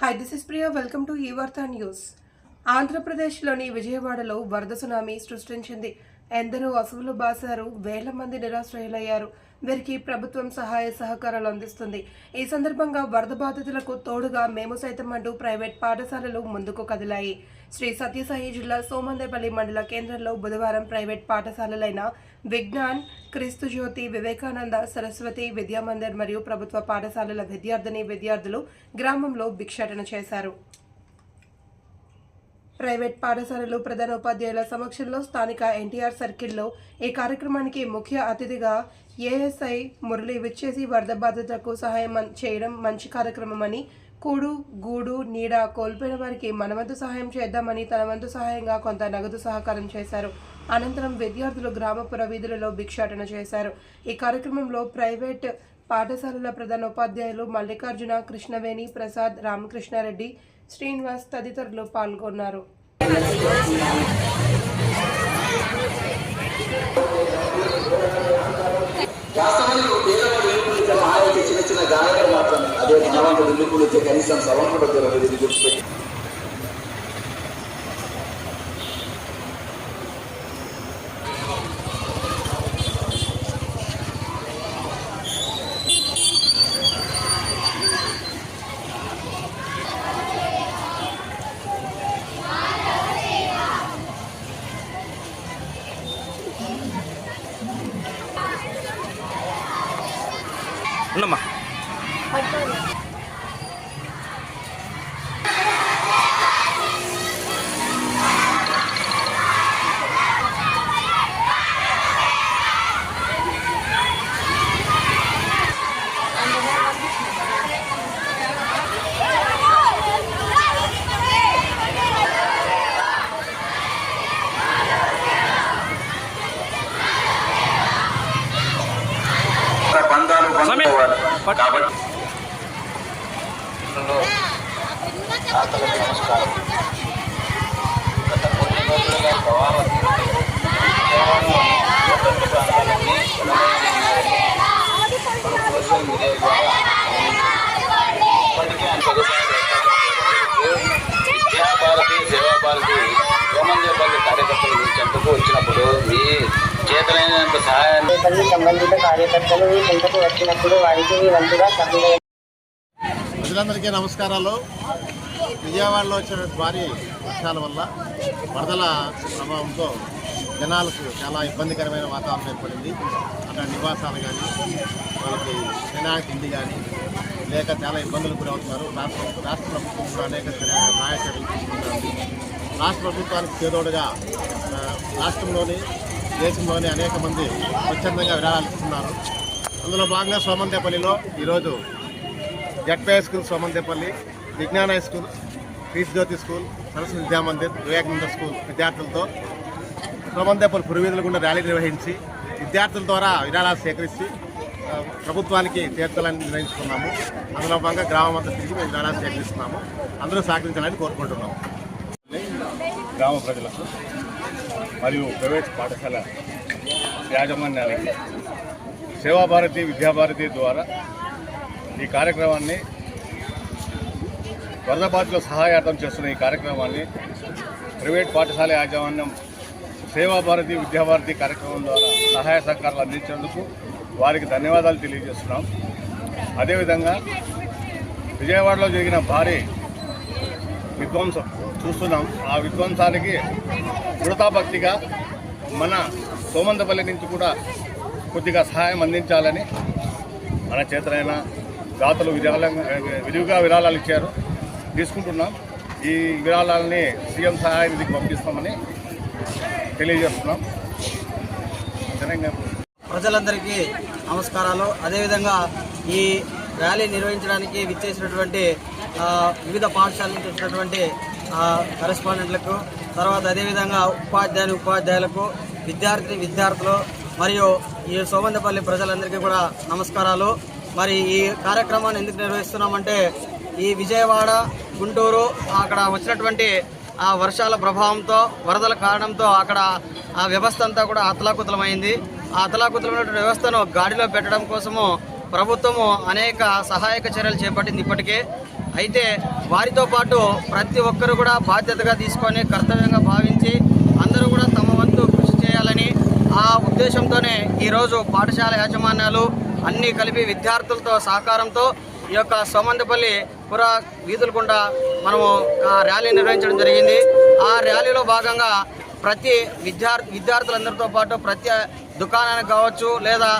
Hi this is Priya welcome to ఈ వార్తా news ఆంధ్రప్రదేశ్లోని విజయవాడలో వరద సునామీ సృష్టించింది. ఎందరో అసువులు బాసారు వేల మంది నిరాశ్రయులయ్యారు. వీరికి ప్రభుత్వం సహాయ సహకారాలు అందిస్తుంది. ఈ సందర్భంగా వరద బాధితులకు తోడుగా మేము సైతం అంటూ ప్రైవేట్ పాఠశాలలు ముందుకు కదిలాయి. శ్రీ సత్యసాయి జిల్లా సోమందేపల్లి మండల కేంద్రంలో బుధవారం ప్రైవేట్ పాఠశాలలైన విజ్ఞాన్ క్రీస్తు జ్యోతి వివేకానంద సరస్వతి విద్యామందిర్ మరియు ప్రభుత్వ పాఠశాలల విద్యార్థిని విద్యార్థులు గ్రామంలో భిక్షాటన చేశారు. ప్రైవేట్ పాఠశాలలు ప్రధాన ఉపాధ్యాయుల సమక్షంలో స్థానిక ఎన్టీఆర్ సర్కిల్లో ఈ కార్యక్రమానికి ముఖ్య అతిథిగా ఏఎస్ఐ మురళి విచ్చేసి వరద బాధితులకు సహాయం చేయడం మంచి కార్యక్రమమని కూడు గూడు నీడ కోల్పోయిన వారికి మనవంతు సహాయం చేద్దామని తన వంతు సహాయంగా కొంత నగదు సహకారం చేశారు. అనంతరం విద్యార్థులు గ్రామపుర వీధులలో భిక్షాటన చేశారు. ఈ కార్యక్రమంలో ప్రైవేట్ పాఠశాలల ప్రధాన ఉపాధ్యాయులు మల్లికార్జున కృష్ణవేణి ప్రసాద్ రామకృష్ణారెడ్డి శ్రీనివాస్ తదితరులు పాల్గొన్నారు. చిన్న చిన్న గాయాలు మాత్రమే. అదే ధనవంతుడు ఇల్లు కూలితే కనీసం సవం కూడా దొరకదు 行了吗 పంచుకోవాలి పట్టు. కాబట్టి తాతలకు నమస్కారం సహాయాన్ని సంబంధిత కార్యకర్తలు ఈ చెంతకు వచ్చినప్పుడు వారికి మీ వంతుగా సభ్యులు ప్రజలందరికీ నమస్కారాలు. విజయవాడలో వచ్చిన భారీ వర్షాల వల్ల వరదల ప్రభావంతో జనాలకు చాలా ఇబ్బందికరమైన వాతావరణం ఏర్పడింది. అక్కడ నివాసాలు కానీ వాళ్ళకి తినడానికి తిండి కానీ లేక చాలా ఇబ్బందులు గురవుతున్నారు. రాష్ట్ర రాష్ట్ర ప్రభుత్వం కూడా అనేక చర్య- చర్యలు తీసుకుంటుంది. రాష్ట్ర ప్రభుత్వానికి చేదోడుగా రాష్ట్రంలోని దేశంలోని అనేక మంది స్వచ్ఛందంగా విరాళాలు ఇస్తున్నారు. అందులో భాగంగా సోమంతేపల్లిలో ఈరోజు జడ్పే హై స్కూల్ సోమంతేపల్లి విజ్ఞాన high school Christ Jyothi school Saraswathi Vidyamandir Vivekananda school విద్యార్థులతో సోమంతేపల్లి పురవీధులు గుండా ర్యాలీ నిర్వహించి విద్యార్థుల ద్వారా విరాళాలు సేకరించి ప్రభుత్వానికి తీర్చాలని నిర్ణయించుకున్నాము అందులో భాగంగా గ్రామం అంతా తిరిగి మేము విరాళాలు సేకరిస్తున్నాము. అందరూ సహకరించాలని కోరుకుంటున్నాము. గ్రామ ప్రజలకు మరియు ప్రైవేట్ పాఠశాల యాజమాన్యానికి సేవాభారతి విద్యాభారతి ద్వారా ఈ కార్యక్రమాన్ని వరద బాధితుల సహాయార్థం చేస్తున్న ఈ కార్యక్రమాన్ని ప్రైవేట్ పాఠశాల యాజమాన్యం సేవాభారతి విద్యాభారతి కార్యక్రమం ద్వారా సహాయ సహకారాలు అందించేందుకు వారికి ధన్యవాదాలు తెలియజేస్తున్నాం. అదేవిధంగా విజయవాడలో జరిగిన భారీ విధ్వంసం చూస్తున్నాం. ఆ విధ్వంసానికి కృతాభక్తిగా మన సోమంతపల్లి నుంచి కూడా కొద్దిగా సహాయం అందించాలని మన చేతనైన దాతలు విరాళంగా విరివిగా విరాళాలు ఇచ్చారు. తీసుకుంటున్నాం. ఈ విరాళాలని సీఎం సహాయ నిధికి పంపిస్తామని తెలియజేస్తున్నాం. ప్రజలందరికీ నమస్కారాలు. అదేవిధంగా ఈ ర్యాలీ నిర్వహించడానికి విచ్చేసినటువంటి వివిధ పాఠశాల నుంచి వచ్చినటువంటి కరెస్పాండెంట్లకు తర్వాత అదేవిధంగా ఉపాధ్యాయుని ఉపాధ్యాయులకు విద్యార్థి విద్యార్థులు మరియు ఈ సోమందపల్లి ప్రజలందరికీ కూడా నమస్కారాలు. మరి ఈ కార్యక్రమాన్ని ఎందుకు నిర్వహిస్తున్నామంటే ఈ విజయవాడ గుంటూరు అక్కడ వచ్చినటువంటి ఆ వర్షాల ప్రభావంతో వరదల కారణంతో అక్కడ ఆ వ్యవస్థ అంతా కూడా అతలాకుతలమైంది. ఆ అతలాకుతలమైనటువంటి వ్యవస్థను గాడిలో పెట్టడం కోసము ప్రభుత్వము అనేక సహాయక చర్యలు చేపట్టింది ఇప్పటికే. అయితే వారితో పాటు ప్రతి ఒక్కరు కూడా బాధ్యతగా తీసుకొని కర్తవ్యంగా భావించి అందరూ కూడా తమ వంతు కృషి చేయాలని ఆ ఉద్దేశంతోనే ఈరోజు పాఠశాల యాజమాన్యాలు అన్నీ కలిపి విద్యార్థులతో సహకారంతో ఈ యొక్క సోమందపల్లి పుర వీధులు గుండా మనము ఆ ర్యాలీ నిర్వహించడం జరిగింది. ఆ ర్యాలీలో భాగంగా ప్రతి విద్యార్థి విద్యార్థులందరితో పాటు ప్రతి దుకాణానికి కావచ్చు లేదా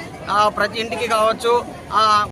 ప్రతి ఇంటికి కావచ్చు ఆ